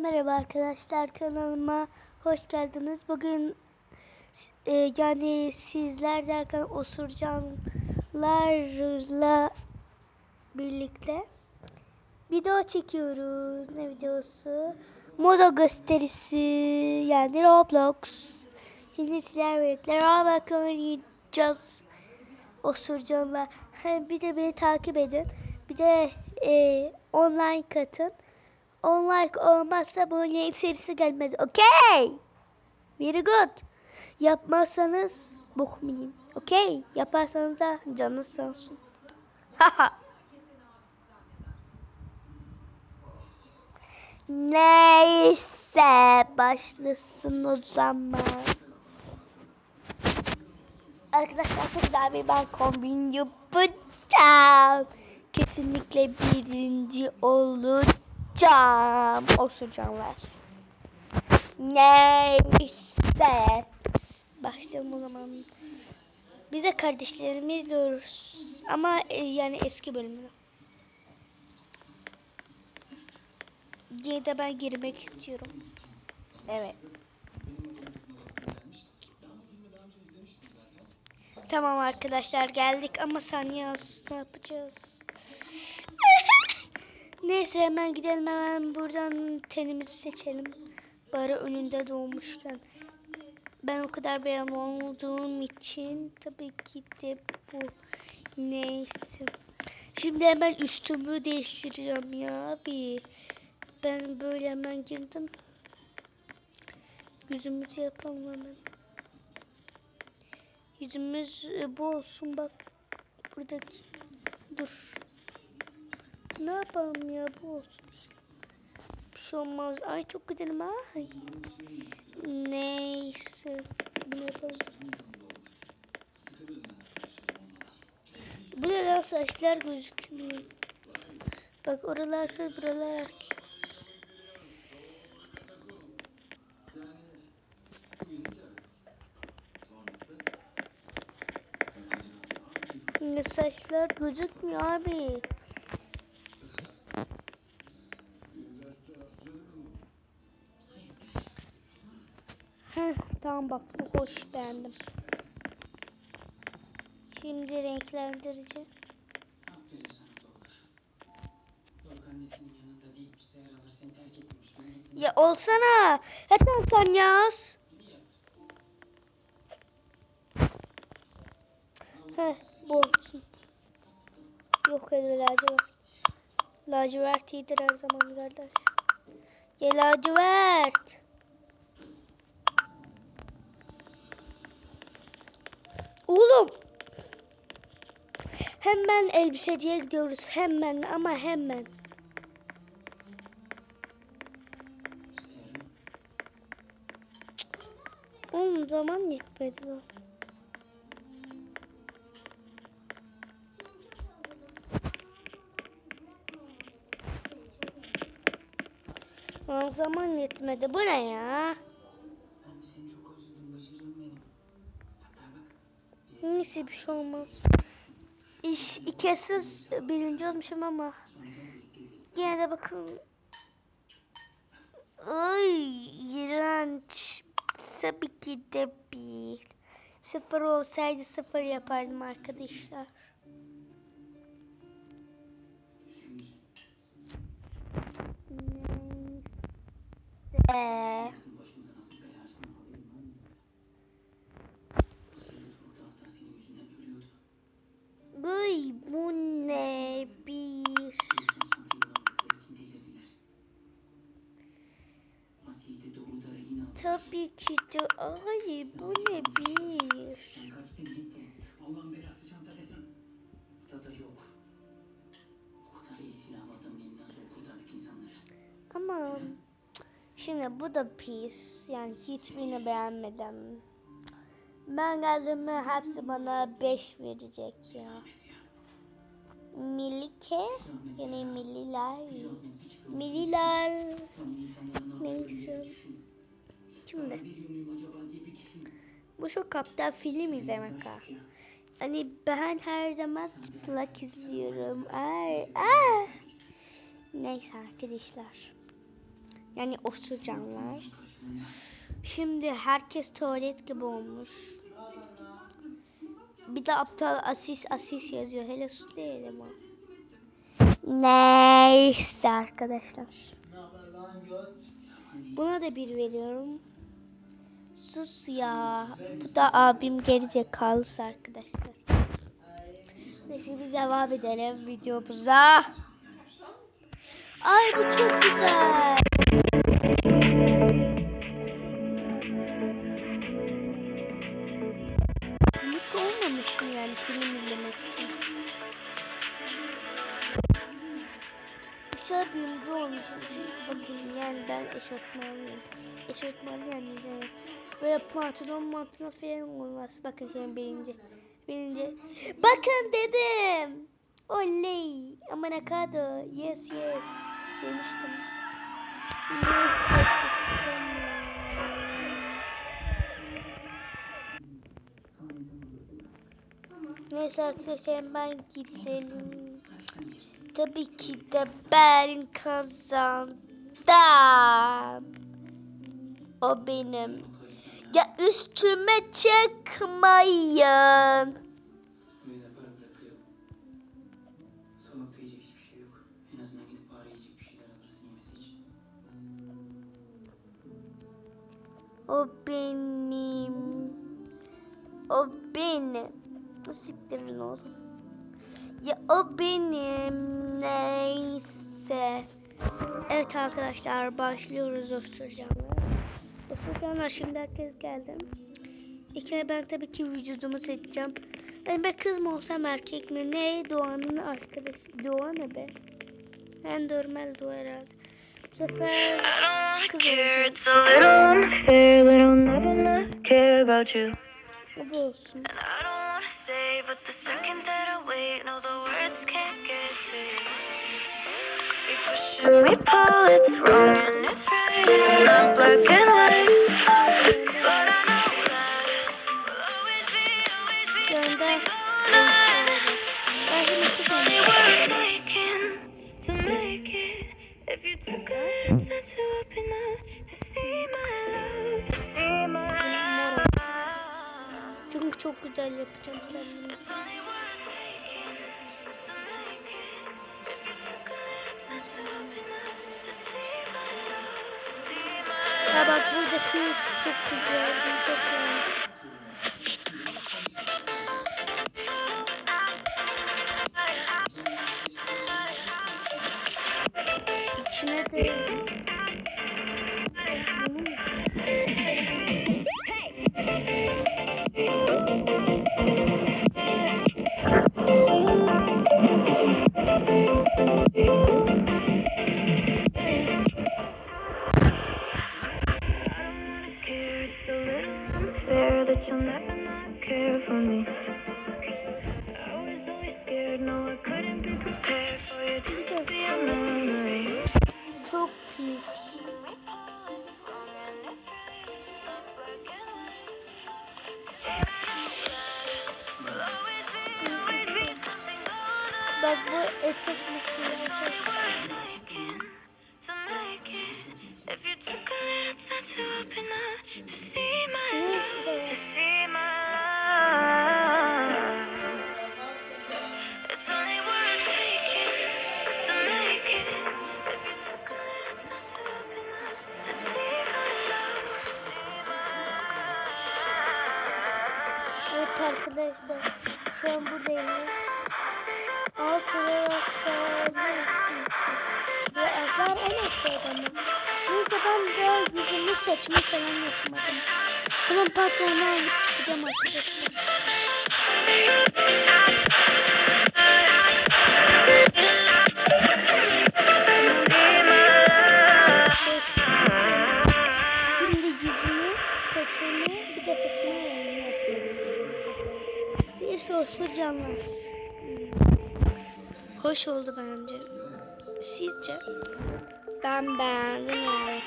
merhaba arkadaşlar kanalıma hoş geldiniz. Bugün e, yani sizler derken osurcanlarla birlikte video çekiyoruz. Ne videosu? Moda gösterisi yani Roblox. Şimdi sizler birlikte Roblox oynayacağız. Osurcanlar. Bir de beni takip edin. Bir de e, online katın. Online olmazsa bu yayın serisi gelmez. Okay. Very good. Yapmazsanız bokmayayım. Okay. Yaparsanız da canınız sağ olsun. Neyse başlasın o zaman. Arkadaşlar daha bir ben kombin yapacağım. Kesinlikle birinci olacağım. Osuracağımlar. Neyse. Başlayalım o zaman. Biz de kardeşlerimi izliyoruz. Ama e, yani eski bölümünü. Yine de ben girmek istiyorum. Evet. Tamam arkadaşlar geldik ama saniye ne yapacağız? Neyse hemen gidelim hemen buradan tenimizi seçelim. Bari önünde doğmuşken. Ben o kadar beyan olduğum için tabii ki de bu. Neyse. Şimdi hemen üstümü değiştireceğim ya abi. Ben böyle hemen girdim. Yüzümüzü yapalım hemen. Yüzümüz e, bu olsun bak. Buradaki. Dur. Ne yapalım ya bu olsun işte. Bir şey olmaz. Ay çok güzelim ay. Neyse. Bunu yapalım. Bu ne lan saçlar gözükmüyor. Bak oralar kız buralar erkek. Saçlar gözükmüyor abi. Tamam bak bu hoş beğendim. Şimdi renklendirici. Ya olsana. Zaten sen yaz. Heh bu olsun. Yok öyle lacivert. Lacivert iyidir her zaman kardeş. Ya lacivert. Oğlum. Hemen elbiseciye gidiyoruz. Hemen ama hemen. Oğlum zaman yetmedi lan. Zaman yetmedi. Bu ne ya? Neyse bir şey olmaz. İş ikisiz birinci olmuşum ama yine de bakın. Ay iğrenç. Tabii ki de bir. Sıfır olsaydı sıfır yapardım arkadaşlar. Neyse. başımıza nasıl bela açtığını haberin var mı? Sırrı turta hasta senin yüzünden ölüyordu. Ay bu ne bir. Lütfen çantayı bana verdikleri için delirdiler. Asiye'yi de doğru da rehin aldı. Tabii ki de ay bu ne bir. Allah'ın belası çanta desen. Burada da yok. O kadar iyi silahlı adamın elinden zor kurtardık insanları. Ama şimdi bu da pis. Yani hiçbirini beğenmedim. Ben geldiğimde hepsi bana 5 verecek ya. Milike yani milliler. Milliler. Neyse. Şimdi bu şu kaptan film izlemek ha. Hani ben her zaman çıplak izliyorum. Ay, ay. Neyse arkadaşlar. Yani osurcanlar. Şimdi herkes tuvalet gibi olmuş. Bir de aptal asis asis yazıyor. Hele sus o. Neyse arkadaşlar. Buna da bir veriyorum. Sus ya. Bu da abim gerizekalısı arkadaşlar. Neyse biz devam edelim videomuza. Ay bu çok güzel. Komik olmamış mı yani film izlemek için? Oyuncu olmuşum çünkü bakın yani ben eşofmanlıyım. Eşofmanlı yani. Böyle pantolon mantolon falan olmaz. Bakın şimdi birinci. Birinci. Bakın dedim. Oley. Amanakado. Yes yes. Demiştim. Neyse arkadaşlar ben gidelim. Tabii ki de ben kazandım. O benim. Ya üstüme çıkmayın. O benim. O benim. Siktirin oğlum. Ya o benim. Neyse. Evet arkadaşlar başlıyoruz osurcanlar. Osurcanlar şimdi herkes geldi. İlk ben tabii ki vücudumu seçeceğim. Yani ben kız mı olsam erkek mi? Ne? Doğan'ın arkadaşı. Doğa ne be? Ben normal Doğa herhalde. Bu sefer kız olacağım. bu olsun. We push and we pull, it's wrong and it's right, Çünkü çok güzel yapacağım. Kendimi. Ya bak buradaki çok güzel. Çok güzel. İçine. 谢谢。Canlar. Hoş oldu bence. Sizce? Ben beğendim yani.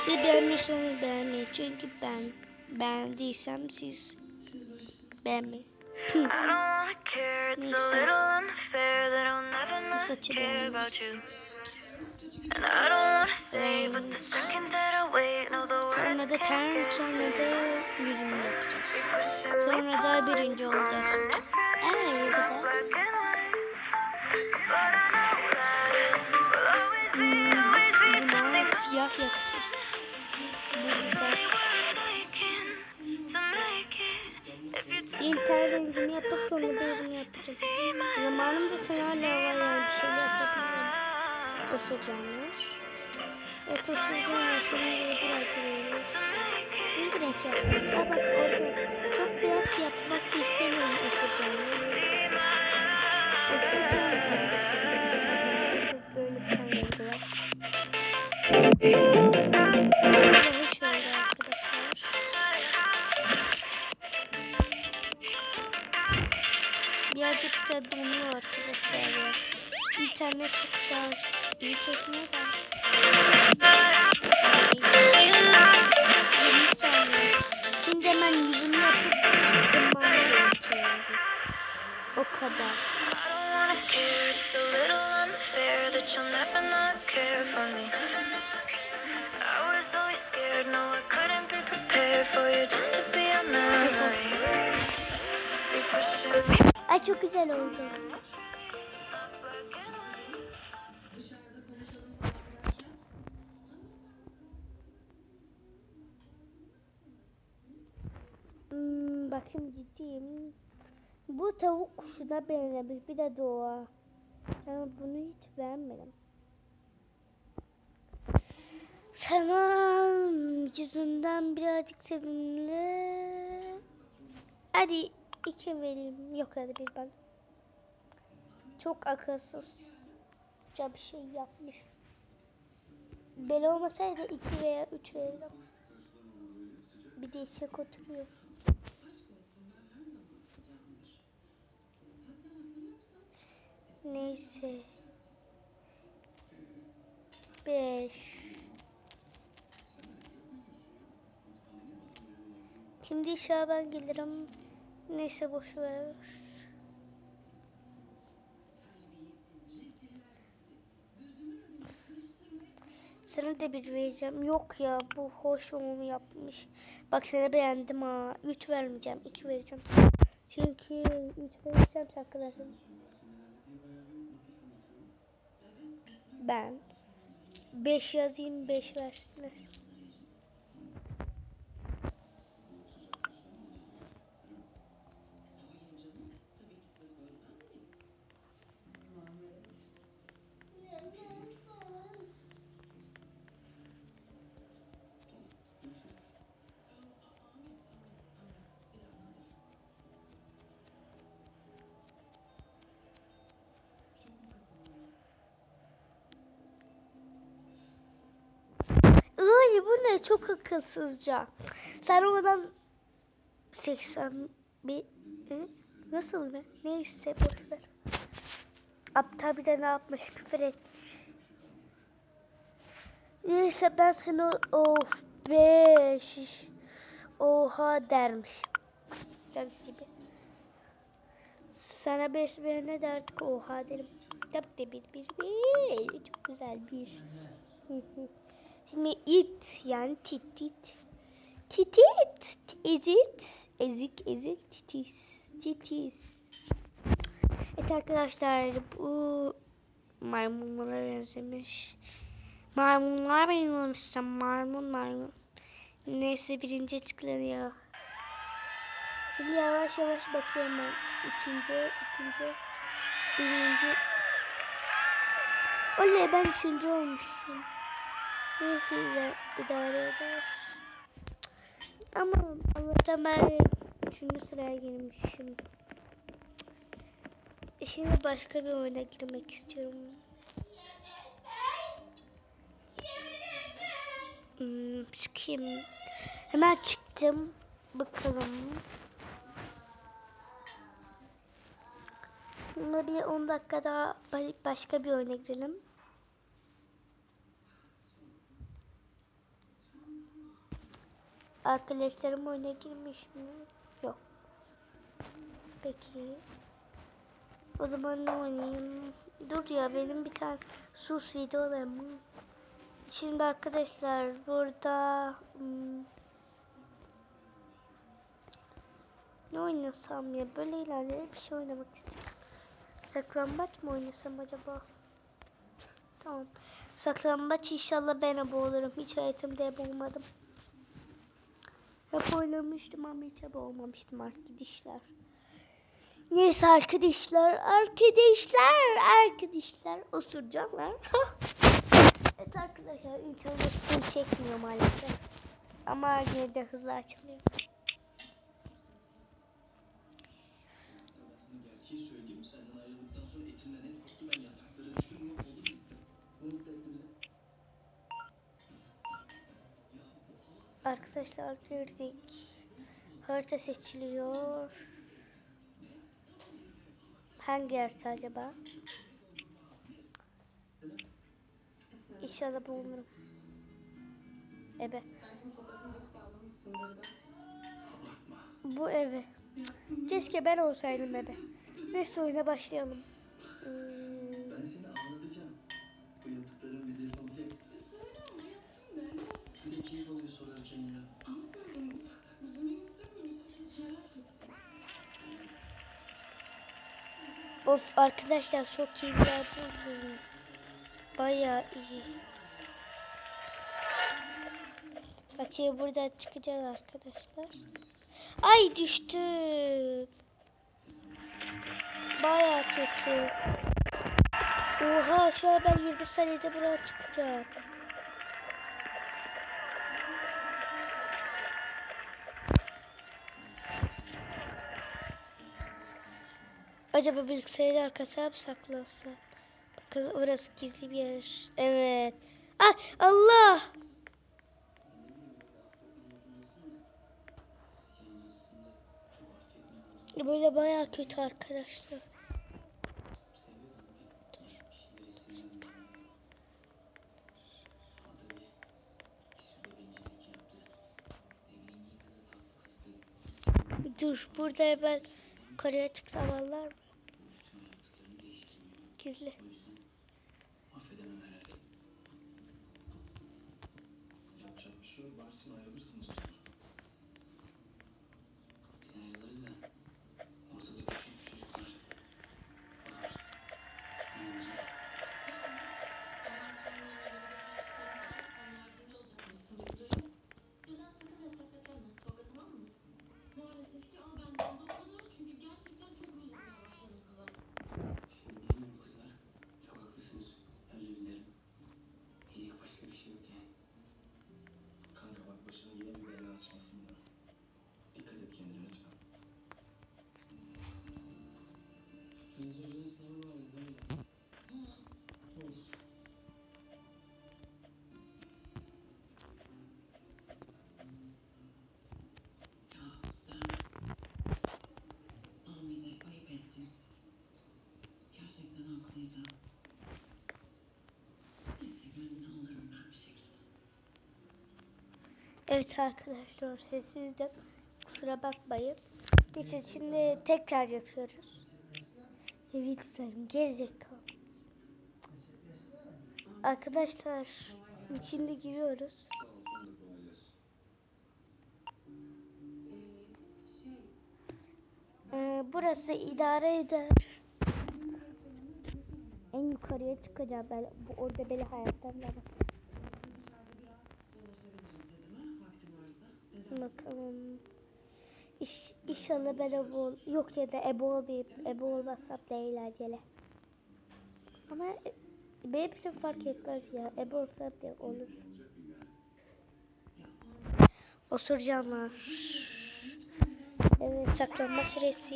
Siz beğenmiyorsanız beğenmeyin. Çünkü ben beğendiysem siz beğenmeyin. Neyse. not saçı care Sonra da ten, sonra da yüzümü yapacağız. Sonra da birinci olacağız. wrong and it's right, it's bir not de. black and white. But I know that will always be, always be something Bana siyah yakışır. İlk her rengini yapıp sonra da bunu yapacağım. see my Zamanımda sen hala Isıtıyormuş. Evet ısıtıyormuş. Şunu yeşil yapıyoruz. to make it. Hangi renk yapacağım? Aa bak orada çok beyaz yapmak istemiyorum ısıtıyormuş. Güzel oldu. Hmm, bak şimdi. Bu tavuk kuşuna benzemiş bir de doğa. Ben bunu hiç beğenmedim. Sana yüzünden birazcık sevimli. Hadi iki vereyim. Yok hadi bir ben. Çok akılsız. Çok bir şey yapmış. Bel olmasaydı iki veya üç verirdim. Bir de eşek oturuyor. Neyse. Beş. Şimdi inşallah ben gelirim. Neyse boş ver. Sana da bir vereceğim. Yok ya bu hoş onu yapmış. Bak sana beğendim ha. 3 vermeyeceğim. 2 vereceğim. Çünkü 3 verirsem sen. Ben 5 yazayım 5 versinler. Çok akılsızca. Sen oradan 80 bir Hı? nasıl be? Neyse boş ver. Aptal bir de ne yapmış küfür etmiş. Neyse ben sana of beş oha dermiş. Tabii gibi. Sana beş verene de artık oha derim. Tabii de bir bir bir. Çok güzel bir. Şimdi it yani titit. Titit. Ezit. Ezik ezik titis. Titis. Evet arkadaşlar bu maymunlara benzemiş. Maymunlar benzemişsem maymun maymun. Neyse birinci açıklanıyor. Şimdi yavaş yavaş bakıyorum ben. Üçüncü, ikinci, birinci. Oley ben üçüncü olmuşum. Neyse ida- idare eder. Ama Allah'tan ben üçüncü sıraya girmişim. Şimdi başka bir oyuna girmek istiyorum. Hmm, çıkayım. Hemen çıktım. Bakalım. Şimdi bir 10 dakika daha ba- başka bir oyuna girelim. Arkadaşlarım oyuna girmiş mi? Yok. Peki. O zaman ne oynayayım? Dur ya benim bir tane sus videolarım. Şimdi arkadaşlar burada hmm, ne oynasam ya böyle ilerlere bir şey oynamak istiyorum. Saklambaç mı oynasam acaba? Tamam. Saklambaç inşallah ben ebe olurum. Hiç hayatımda ebe olmadım. Hep oynamıştım ama hiç ebe olmamıştım arkadaşlar. Neyse arkadaşlar, arkadaşlar, arkadaşlar osuracaklar. evet arkadaşlar ilk çekmiyor maalesef. Ama yine de hızlı açılıyor. Arkadaşlar girdik. Harita seçiliyor. Hangi harita acaba? İnşallah bulunurum. Ebe. Bu eve. Keşke ben olsaydım ebe. Neyse oyuna başlayalım. Hmm, Of arkadaşlar çok iyi bir yer buldum. Bayağı iyi. Bakıyor burada çıkacağız arkadaşlar. Ay düştüm. Bayağı kötü. Oha şu an ben 20 saniyede buraya çıkacağım. Acaba bilgisayarın arkasına mı saklansa? Bakın orası gizli bir yer. Evet. Ah Allah! Böyle bayağı kötü arkadaşlar. Dur burada ben Kore'ye çıksam alırlar mı? Gizli. Evet arkadaşlar sessizdim. Kusura bakmayın. Neyse şimdi tekrar yapıyoruz. Evet lütfen gerizekalı. Arkadaşlar şimdi giriyoruz. Ee, burası idare eder. En yukarıya çıkacağım ben. Bu orada beni hayattan da Bakalım. İş, inşallah ben ebe ol. Yok ya da ebe olmayayım. Ebe olmazsam da eğlenceli. Ama benim için fark etmez ya. Ebe olsam da olur. Osuracağım Evet saklanma süresi.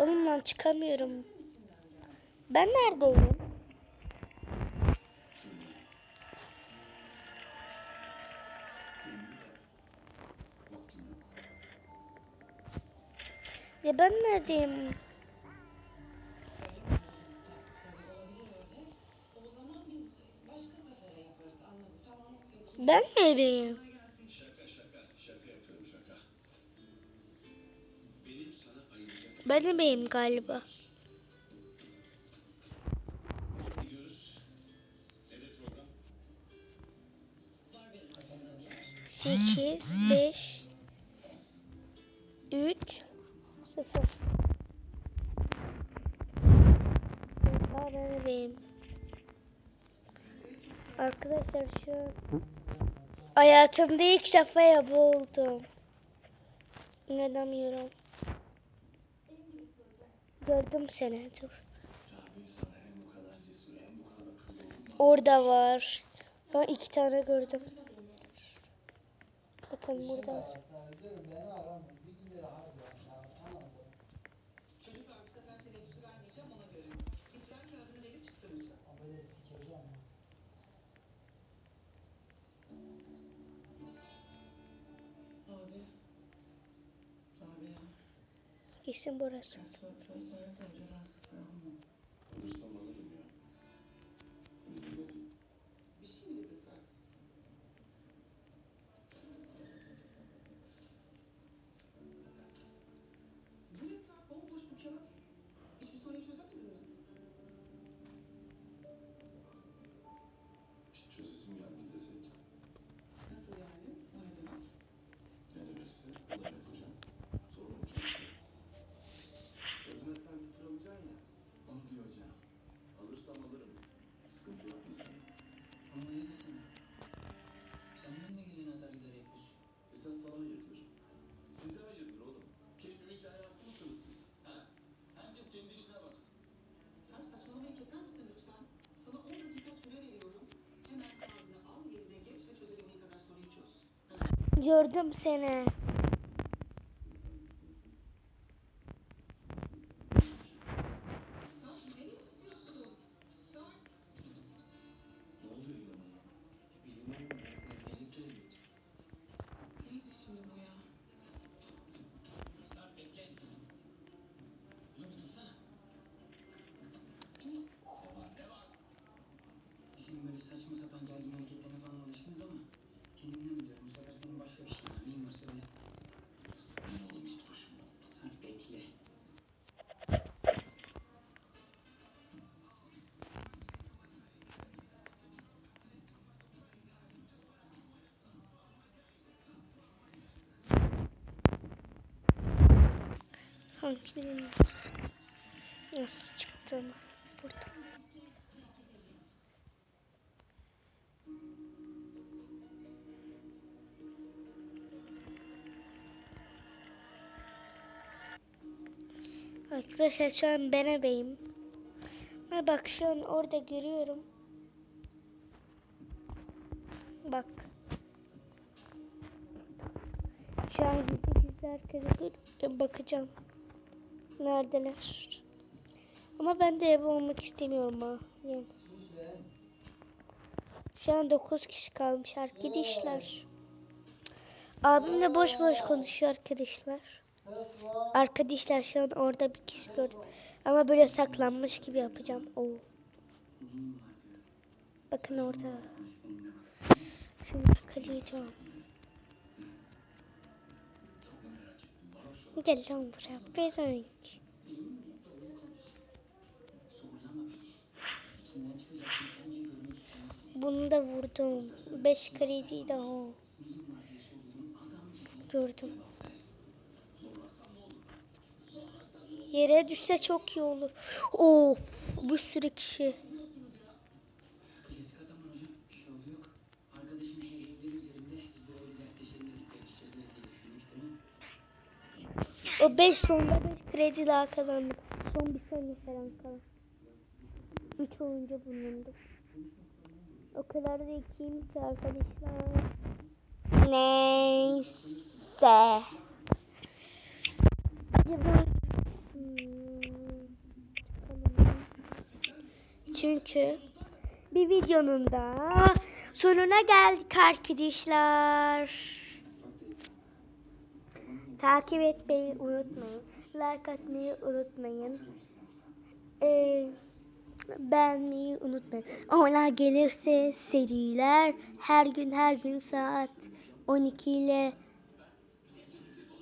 Lan çıkamıyorum. Ben neredeyim? Ya ben neredeyim? Ben neredeyim? Benim benim galiba. Sekiz, beş, üç, sıfır. Benim. Arkadaşlar şu an hayatımda ilk defa yaba oldum. İnanamıyorum. Gördüm seni dur. Orada var. Ben iki tane gördüm. Bakın burada. var. Kesin burası. Gördüm seni. Bilmiyorum. Nasıl çıktığını. Burada. Arkadaşlar şu an ben ebeyim. Bak şu an orada görüyorum. Bak. Şu an gizli gizli gör- bakacağım. Neredeler? Ama ben de eve olmak istemiyorum ha. Yani. Şu an 9 kişi kalmış arkadaşlar. Abim de boş boş konuşuyor arkadaşlar. Arkadaşlar şu an orada bir kişi gördüm. Ama böyle saklanmış gibi yapacağım. Oo. Bakın orada. Şimdi yakalayacağım. Gel lan buraya. İstiyorsun? Bunu da vurdum. 5 kredi daha. Gibi. Gördüm. Yere düşse çok iyi olur. Oo, bir sürü kişi. 5 sonda 5 kredi daha kazandım. Son bir saniye falan kalan. 3 oyuncu bulundu. O kadar da ikiyim ki arkadaşlar. Neyse. Acaba Hmm. Çünkü bir videonun da sonuna geldik arkadaşlar. Takip etmeyi unutmayın. Like atmayı unutmayın. Ee, beğenmeyi unutmayın. Onlar gelirse seriler her gün her gün saat 12 ile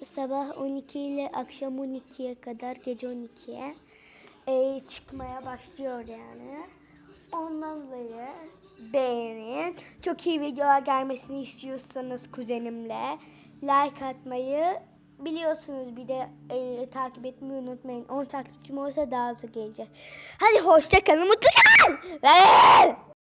sabah 12 ile akşam 12'ye kadar gece 12'ye e, çıkmaya başlıyor yani. Ondan dolayı beğenin. Çok iyi videolar gelmesini istiyorsanız kuzenimle like atmayı biliyorsunuz bir de e, takip etmeyi unutmayın. 10 takipçim olursa daha hızlı gelecek. Hadi hoşça kalın mutlu kalın.